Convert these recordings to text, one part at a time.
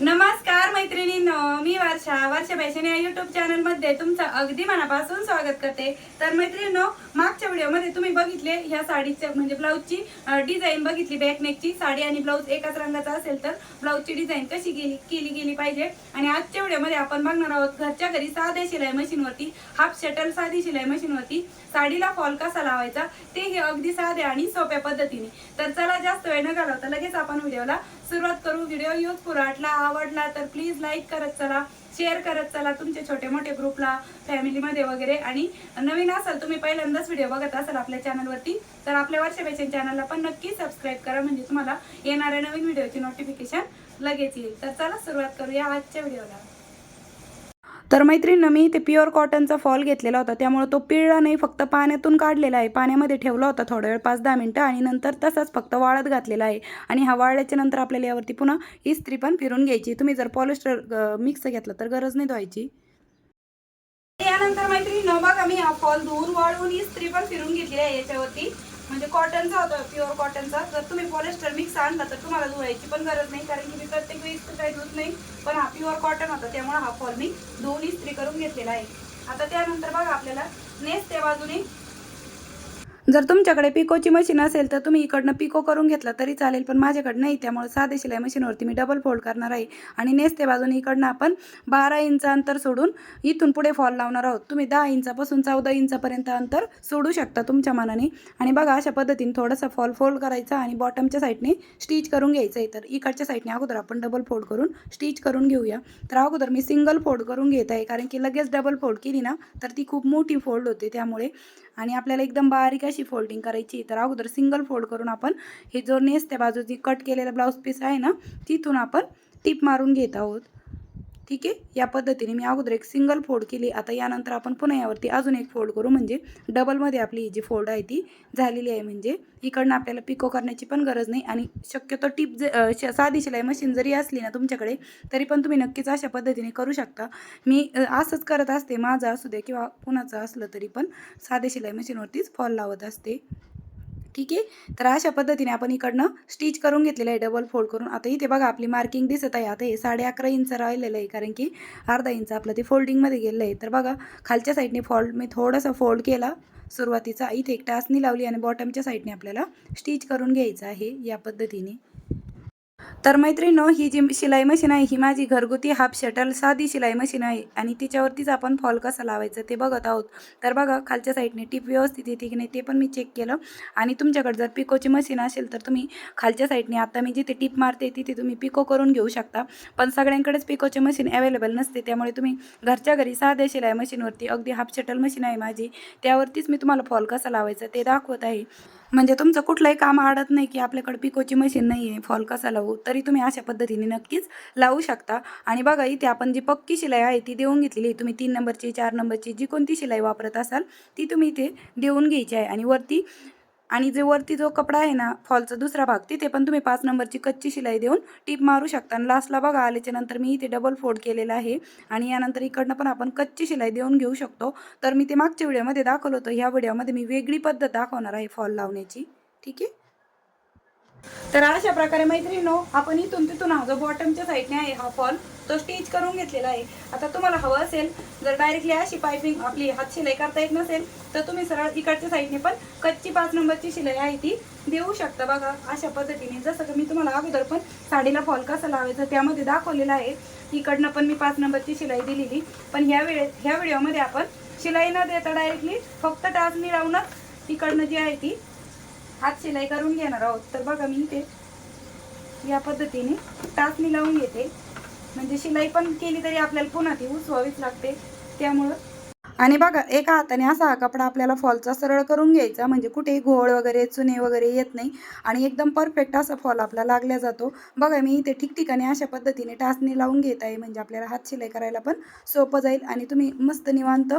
नमस्कार मैत्रिणींनो मी वर्षा वर्षा फॅशन या युट्यूब चॅनलमध्ये तुमचं अगदी मनापासून स्वागत करते. तर मैत्रिणींनो मागच्या व्हिडिओमध्ये तुम्ही बघितले ह्या साडीच्या म्हणजे ब्लाऊजची डिझाईन बघितली बॅकनेकची साडी आणि ब्लाऊज एकाच रंगाचा असेल तर ब्लाऊजची डिझाईन कशी गेली केली गेली पाहिजे. आणि आजच्या व्हिडिओमध्ये आपण बघणार आहोत घरच्या घरी साध्या शिलाई मशीनवरती हाफ शटल साधी शिलाई मशीनवरती साडीला फॉल कसा लावायचा ते हे अगदी साध्या आणि सोप्या पद्धतीने. तर चला जास्त वेळ न घालवता लगेच आपण व्हिडिओला सुरुवात करू. व्हिडिओ युजफुल वाटला आवडला तर प्लीज लाईक करत चला शेअर करत चला तुमच्या छोटे मोठे ग्रुपला फॅमिलीमध्ये वगैरे. आणि नवीन असाल तुम्ही पहिल्यांदाच व्हिडिओ बघत असाल आपल्या चॅनलवरती तर आपल्या वर्षा फॅशन चॅनलला पण नक्की सबस्क्राईब करा म्हणजे तुम्हाला येणाऱ्या नवीन व्हिडिओची नोटिफिकेशन लगेच येईल. तर चला सुरुवात करूया आजच्या व्हिडिओला. तर मैत्रिणीनं मी ते प्युअर कॉटनचा फॉल घेतलेला होता. त्यामुळे तो पिळला नाही फक्त पाण्यातून काढलेला आहे. पाण्यामध्ये ठेवला होता थोडा वेळ पाच दहा मिनटं आणि नंतर तसाच फक्त वाळत घातलेला आहे. आणि हा वाळल्याच्या नंतर आपल्याला यावरती पुन्हा इस्त्री पण फिरून घ्यायची. तुम्ही जर पॉलिस्टर मिक्स घेतलं तर गरज नाही धुवायची. यानंतर मैत्रिणी बघा मी हा फॉल धुवून वाळवून इस्त्री पण फिरून घेतली आहे याच्यावरती. म्हणजे कॉटनचा होता प्युअर कॉटनचा जर तुम्ही पॉलिस्टर मिक्स आणला तर तुम्हाला धुवायची पण गरज नाही कारण की मी प्रत्येक वेळी काही धुत नाही पण हा प्युअर कॉटन होता त्यामुळे हा फॉल मी धुवून इस्त्री करून घेतलेला आहे. आता त्यानंतर बघा आपल्याला नेस त्या बाजूने जर तुमच्याकडे पिकोची मशीन असेल तर तुम्ही इकडनं पिको करून घेतला तरी चालेल पण माझ्याकडे नाही त्यामुळे साधे शिलाई मशीनवरती मी डबल फोल्ड करणार आहे. आणि नेसते बाजूने इकडनं आपण बारा इंच अंतर सोडून इथून पुढे फॉल लावणार आहोत. तुम्ही दहा इंचापासून चौदा इंचापर्यंत अंतर सोडू शकता तुमच्या मनाने. आणि बघा अशा पद्धतीने थोडासा फॉल फोल्ड करायचा आणि बॉटमच्या साईडने स्टिच करून घ्यायचं आहे. तर इकडच्या साईडने अगोदर आपण डबल फोल्ड करून स्टिच करून घेऊया. तर अगोदर मी सिंगल फोल्ड करून घेत आहे कारण की लगेच डबल फोल्ड केली ना तर ती खूप मोठी फोल्ड होते त्यामुळे. आणि आपल्याला एकदम बारीक अशी फोल्डिंग करायची तर अगोदर सिंगल फोल्ड करून आपण हे जो नेस त्या बाजूची कट केलेला ब्लाऊज पीस आहे ना तिथून आपण टिप मारून घेत आहोत. ठीक आहे? या पद्धतीने मी अगोदर एक सिंगल फोल्ड केली. आता यानंतर आपण पुन्हा यावरती अजून एक फोल्ड करू. म्हणजे डबलमध्ये आपली ही जी फोल्ड आहे ती झालेली आहे. म्हणजे इकडनं आपल्याला पिको करण्याची पण गरज नाही. आणि शक्यतो टिप ज श- साधी शिलाई मशीन जरी असली ना तुमच्याकडे तरी पण तुम्ही नक्कीच अशा पद्धतीने करू शकता. मी असंच करत असते. माझं असू दे किंवा कुणाचं असलं तरी पण साधे शिलाई मशीनवरतीच फॉल लावत असते. ठीक आहे? तर अशा पद्धतीने आपण इकडनं स्टिच करून घेतलेलं आहे डबल फोल्ड करून. आता इथे बघा आपली मार्किंग दिसत आहे. आता हे साडे अकरा इंच राहिलेलं आहे कारण की अर्धा इंच आपलं ते फोल्डिंगमध्ये गेलेलं आहे. तर बघा खालच्या साईडने फोल्ड मी थोडासा फोल्ड केला. सुरुवातीचा इथे एक टास्नी लावली आणि बॉटमच्या साईडने आपल्याला स्टिच करून घ्यायचं आहे या पद्धतीने. तर मैत्रिणो ही जी शिलाई मशीन आहे ही माझी घरगुती हाफ शटल साधी शिलाई मशीन आहे आणि तिच्यावरतीच आपण फॉल कसा लावायचं ते बघत आहोत. तर बघा खालच्या साईडने टीप व्यवस्थित येते की नाही ते पण मी चेक केलं. आणि तुमच्याकडे जर पिकोची मशीन असेल तर तुम्ही खालच्या साईडने आता मी जिथे टीप मारते तिथे तुम्ही पिको करून घेऊ शकता. पण सगळ्यांकडेच पिकोची मशीन अवेलेबल नसते त्यामुळे तुम्ही घरच्या घरी साध्या शिलाई मशीनवरती अगदी हाफ शटल मशीन आहे माझी त्यावरतीच मी तुम्हाला फॉल कसा लावायचा ते दाखवत आहे. म्हणजे तुमचं कुठलंही काम अडत नाही की आपल्याकडे पिकोची मशीन नाही आहे फॉल कसा लावू तरी तुम्ही अशा पद्धतीने नक्कीच लावू शकता. आणि बघा इथे आपण जी पक्की शिलाई आहे ती देऊन घेतलेली आहे. तुम्ही तीन नंबरची चार नंबरची जी कोणती शिलाई वापरत असाल ती तुम्ही इथे देऊन घ्यायची आहे. आणि वरती आणि जे वरती जो कपडा आहे ना फॉलचा दुसरा भाग तिथे पण तुम्ही पाच नंबरची कच्ची शिलाई देऊन टीप मारू शकता. आणि लास्टला बघा आल्याच्यानंतर मी इथे डबल फोल्ड केलेला आहे. आणि यानंतर इकडनं पण आपण कच्ची शिलाई देऊन घेऊ शकतो. तर मी ते मागच्या व्हिडिओमध्ये दाखवलं होतं. ह्या व्हिडिओमध्ये मी वेगळी पद्धत दाखवणार आहे फॉल लावण्याची. ठीक आहे? तर अशा प्रकारे मैत्रिणी आपण इथून तिथून हा जो बॉटमच्या साईडने आहे हा फॉल तो स्टिच करून घेतलेला आहे. आता तुम्हाला हवं असेल जर डायरेक्टली अशी पायपिंग आपली हात शिलाई करता येत नसेल तर तुम्ही सरळ इकडच्या साईडने पण कच्ची पाच नंबरची शिलाई आहे ती देऊ शकता बघा. अशा पद्धतीने जसं की मी तुम्हाला अगोदर पण साडीला फॉल कसं लावायचं त्यामध्ये दाखवलेलं आहे. इकडनं पण मी पाच नंबरची शिलाई दिलेली. पण ह्या वेळे ह्या व्हिडिओमध्ये आपण शिलाई न देता डायरेक्टली फक्त टाच मिळवूनच इकडनं जी आहे ती हात शिलाई करून घेणार आहोत. तर बघा मी इथे या पद्धतीने टाच लावून घेते. म्हणजे शिलाई पण केली तरी आपल्याला पुन्हा ती उसवावीच लागते. त्यामुळं आणि बघा एका हाताने असा हा कपडा आपल्याला फॉलचा सरळ करून घ्यायचा म्हणजे कुठेही घोळ वगैरे चुने वगैरे येत नाही आणि एकदम परफेक्ट असा फॉल आपला लागला जातो. बघा मी इथे ठिकठिकाणी अशा पद्धतीने टाचणी लावून घेत आहे म्हणजे आपल्याला हात शिलाई करायला पण सोपं जाईल आणि तुम्ही मस्त निवांत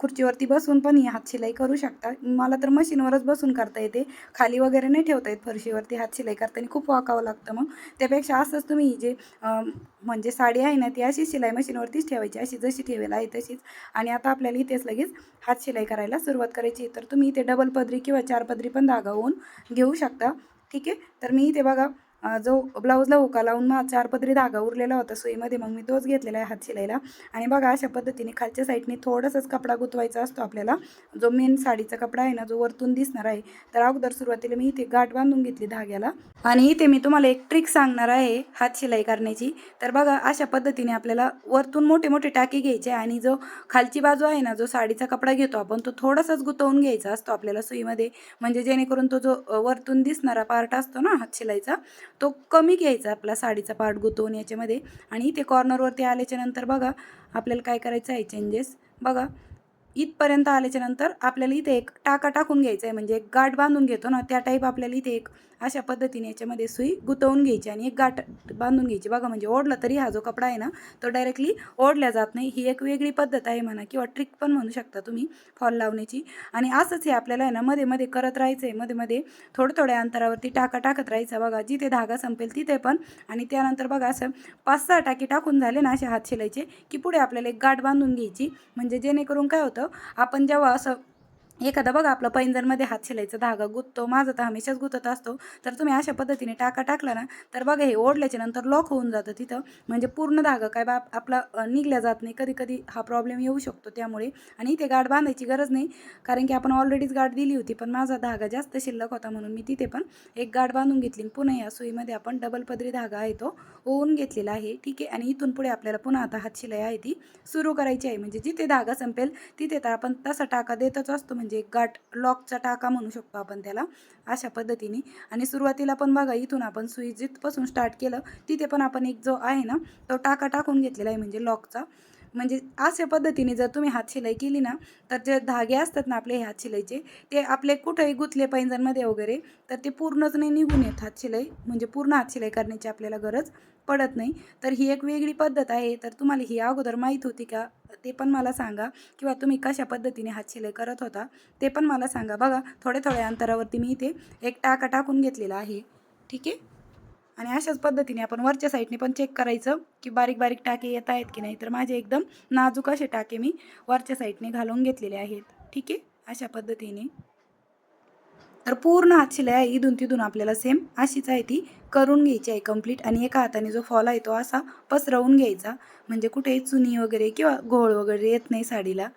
खुर्चीवरती बसून पण ही हात शिलाई करू शकता. मला तर मशीनवरच बसून करता येते. खाली वगैरे नाही ठेवता येत फरशीवरती हात शिलाई करताना खूप वाकावं लागतं मग. त्यापेक्षा असंच तुम्ही जे म्हणजे साडी आहे ना ती अशी शिलाई मशीनवरतीच ठेवायची अशी जशी ठेवायला आहे तशीच. आणि आता आपल्या आपल्याला इथेच लगेच. हात शिलाई करायला सुरुवात करायची. तर तुम्ही इथे डबल पदरी किंवा चार पदरी पण धागा होऊन घेऊ शकता. ठीक आहे? तर मी इथे बघा जो ब्लाऊजला हुका लावून मग चार पदरी धागा उरलेला होता सुईमध्ये मग मी तोच घेतलेला आहे हात शिलाईला. आणि बघा अशा पद्धतीने खालच्या साईडने थोडासाच कपडा गुतवायचा असतो आपल्याला. जो मेन साडीचा कपडा आहे ना जो वरतून दिसणार आहे. तर अगोदर सुरुवातीला मी इथे गाठ बांधून घेतली धाग्याला. आणि इथे मी तुम्हाला एक ट्रिक सांगणार आहे हात शिलाई करण्याची. तर बघा अशा पद्धतीने आपल्याला वरतून मोठे मोठे टाके घ्यायचे आणि जो खालची बाजू आहे ना जो साडीचा कपडा घेतो आपण तो थोडासाच गुतवून घ्यायचा असतो आपल्याला सुईमध्ये. म्हणजे जेणेकरून तो जो वरतून दिसणारा पार्ट असतो ना हात शिलाईचा तो कमी घ्यायचा आपला साडीचा पार्ट गुतवून याच्यामध्ये. आणि इथे कॉर्नरवरती आल्याच्यानंतर बघा आपल्याला काय करायचं आहे चेंजेस बघा इथपर्यंत आल्याच्यानंतर आपल्याला इथे एक टाका टाकून घ्यायचा आहे म्हणजे एक गाठ बांधून घेतो ना त्या टाईप आपल्याला इथे एक अशा पद्धतीने याच्यामध्ये सुई गुतवून घ्यायची आणि एक गाठ बांधून घ्यायची. बघा म्हणजे ओढला तरी हा जो कपडा आहे ना तो डायरेक्टली ओढल्या जात नाही. ही एक वेगळी पद्धत आहे म्हणा किंवा ट्रिक पण म्हणू शकता तुम्ही फॉल लावण्याची. आणि असंच हे आपल्याला आहे ना मध्ये मध्ये करत राहायचं आहे मध्ये मध्ये थोड्या थोड्या अंतरावरती टाका टाकत राहायचा. बघा जिथे धागा संपेल तिथे पण. आणि त्यानंतर बघा असं पाच सहा टाके टाकून झाले ना असे हात शिलायचे की पुढे आपल्याला एक गाठ बांधून घ्यायची. म्हणजे जेणेकरून काय होतं आपण जेव्हा असं एखादा बघा आपला पैंजरमध्ये हात शिलायचा धागा गुततो माझा तर हमेशाच गुतत असतो. तर तुम्ही अशा पद्धतीने टाका टाकला ना तर बघा हे ओढल्याच्या नंतर लॉक होऊन जातं तिथं. म्हणजे पूर्ण धागा काय बा आपला निघल्या जात नाही. कधी कधी हा प्रॉब्लेम येऊ शकतो त्यामुळे. आणि इथे गाठ बांधायची गरज नाही. कारण की आपण ऑलरेडीच गाठ दिली होती पण माझा धागा जास्त शिल्लक होता म्हणून मी तिथे पण एक गाठ बांधून घेतली आणि पुन्हा या सुईमध्ये आपण डबल पदरी धागा आहे तो ओवून घेतलेला आहे. ठीक आहे? आणि इथून पुढे आपल्याला पुन्हा आता हात शिलाई आहे ती सुरू करायची आहे. म्हणजे जिथे धागा संपेल तिथे तर आपण तसा टाका देतच असतो. म्हणजे म्हणजे गाठ लॉकचा टाका म्हणू शकतो आपण त्याला अशा पद्धतीने. आणि सुरुवातीला पण बघा इथून आपण सुई जिथपासून स्टार्ट केलं तिथे पण आपण एक जो आहे ना तो टाका टाकून घेतलेला आहे म्हणजे लॉकचा म्हणजे अशा पद्धतीने जर तुम्ही हात शिलाई केली ना तर जे धागे असतात ना आपले हात शिलाईचे ते आपले कुठेही गुतले पैंजणमध्ये वगैरे तर ते पूर्णच नाही निघून येत हात शिलाई. म्हणजे पूर्ण हात शिलाई करण्याची आपल्याला गरज पडत नाही. तर ही एक वेगळी पद्धत आहे. तर तुम्हाला ही अगोदर माहीत होती का? ते पण मला सांगा. किंवा तुम्ही कशा पद्धतीने हात शिलाई करत होता ते पण मला सांगा. बघा थोड्या थोड्या अंतरावरती मी इथे एक टाका टाकून घेतलेला आहे. ठीक आहे? आणि अशाच पद्धतीने आपण वरच्या साईडने पण चेक करायचं की बारीक बारीक टाके येत आहेत की नाही. तर माझे एकदम नाजूक असे टाके मी वरच्या साईडने घालून घेतलेले आहेत. ठीक आहे? अशा पद्धतीने. तर पूर्ण हात शिलाई आहे. इथून तिथून आपल्याला सेम अशीच आहे ती करून घ्यायची आहे कंप्लीट आणि एका हाताने जो फॉल आहे तो असा पसरवून घ्यायचा. म्हणजे कुठेही चुनी वगैरे किंवा घोळ वगैरे येत नाही साडीला.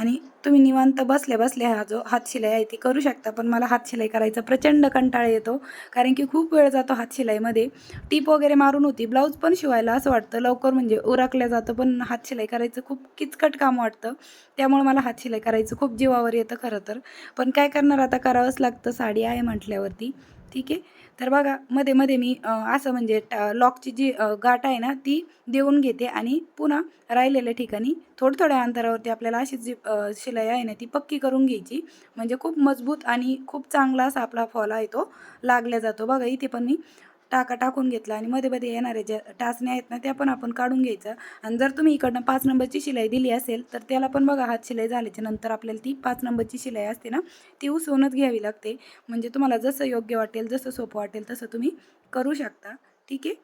आणि तुम्ही निवांत बसल्या बसल्या हा जो हात शिलाई आहे ती करू शकता पण मला हात शिलाई करायचा प्रचंड कंटाळा येतो. कारण की खूप वेळ जातो हात शिलाईमध्ये. टीप वगैरे मारून होती ब्लाऊज पण शिवायला असं वाटतं लवकर म्हणजे उरकल्या जातं पण हात शिलाई करायचं खूप किचकट काम वाटतं. त्यामुळे मला हात शिलाई करायचं खूप जीवावर येतं खरं तर. पण काय करणार आता? करावंच लागतं. साडी आहे म्हटल्यावरती. ठीक आहे? तर बघा मध्ये मध्ये मी असं म्हणजे लॉकची जी गाठ आहे ना ती देऊन घेते आणि पुन्हा राहिलेल्या ठिकाणी थोड्या थोड्या अंतरावरती आपल्याला अशी जी शिलाई आहे ना ती पक्की करून घ्यायची. म्हणजे खूप मजबूत आणि खूप चांगला असा आपला फॉल आहे तो लागला जातो. बघा इथे पण मी टाका टाकून घेतला आणि मध्ये मध्ये येणाऱ्या ज्या टाचण्या आहेत ना त्या पण आपण काढून घ्यायचं. आणि जर तुम्ही इकडनं पाच नंबरची शिलाई दिली असेल तर त्याला पण बघा हात शिलाई झाल्याच्यानंतर आपल्याला ती पाच नंबरची शिलाई असते ना ती उसवूनच घ्यावी लागते. म्हणजे तुम्हाला जसं योग्य वाटेल जसं सोपं वाटेल तसं तुम्ही करू शकता. ठीक आहे?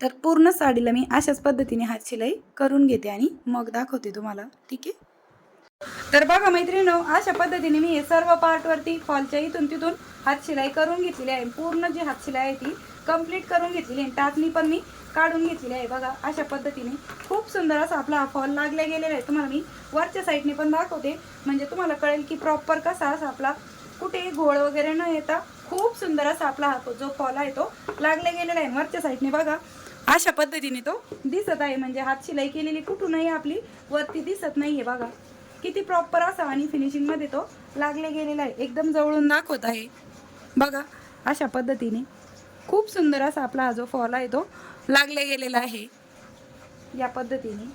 तर पूर्ण साडीला मी अशाच पद्धतीने हात शिलाई करून घेते आणि मग दाखवते तुम्हाला. ठीक आहे? तर बघा मैत्रिणीनो अशा पद्धतीने मी हे सर्व पार्टवरती फॉलच्या इथून तिथून हात शिलाई करून घेतलेली आहे. पूर्ण जी हात शिलाई आहे ती कंप्लीट करून घेतलेली आहे. टाचणी पण मी काढून घेतलेली आहे. बघा अशा पद्धतीने खूप सुंदर असा आपला हा फॉल लागला गेलेला आहे. तुम्हाला मी वरच्या साईडने पण दाखवते. म्हणजे तुम्हाला कळेल की प्रॉपर कसा असा आपला कुठेही घोळ वगैरे न येता खूप सुंदर असा आपला हा जो फॉल आहे तो लागला गेलेला आहे. वरच्या साईडने बघा अशा पद्धतीने तो दिसत आहे. म्हणजे हात शिलाई केलेली कुठूनही आपली वरती दिसत नाहीये. बघा किती प्रॉपर असा आणि फिनिशिंगमध्ये तो लागले गेलेला आहे. एकदम जवळून दाखवत आहे. बघा अशा पद्धतीने खूप सुंदर असा आपला हा जो फॉल आहे तो लागले गेलेला आहे. या पद्धतीने.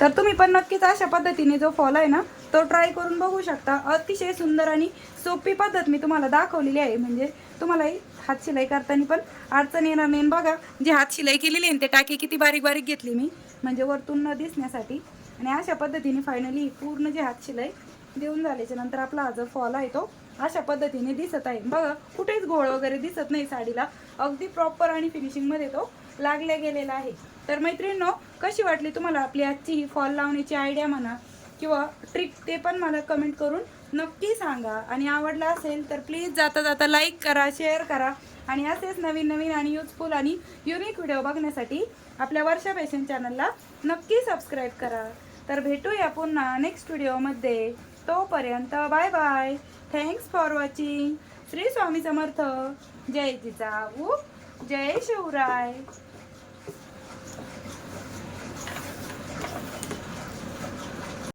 तर तुम्ही पण नक्कीच अशा पद्धतीने जो फॉल आहे ना तो ट्राय करून बघू शकता. अतिशय सुंदर आणि सोपी पद्धत मी तुम्हाला दाखवलेली आहे. म्हणजे तुम्हालाही हात शिलाई करताना पण अडचण येणार नाही. आणि बघा जी हात शिलाई केलेली आहे ते टाके किती बारीक बारीक घेतली मी. म्हणजे वरतून न दिसण्यासाठी. आणि अशा पद्धतीने फायनली पूर्ण जे हात शिलाई देऊन झाल्याच्यानंतर आपला हा जो फॉल आहे तो अशा पद्धतीने दिसत आहे. बघा कुठेच घोळ वगैरे दिसत नाही साडीला. अगदी प्रॉपर आणि फिनिशिंगमध्ये तो लागल्या गेलेला आहे. तर मैत्रिणींनो कशी वाटली तुम्हाला आपली आजची ही फॉल लावण्याची आयडिया म्हणा किंवा ट्रिक ते पण मला कमेंट करून नक्की सांगा. आणि आवडला असेल तर प्लीज जाता जाता लाईक करा शेअर करा. आणि असेच नवीन नवीन आणि युजफुल आणि युनिक व्हिडिओ बघण्यासाठी आपल्या वर्षा फॅशन चॅनलला नक्की सबस्क्राईब करा. तर भेटूया पुन्हा नेक्स्ट व्हिडिओमध्ये तोपर्यंत bye bye thanks for watching Shri Swami Samarth. जय जिजाऊ. जय शिवराय.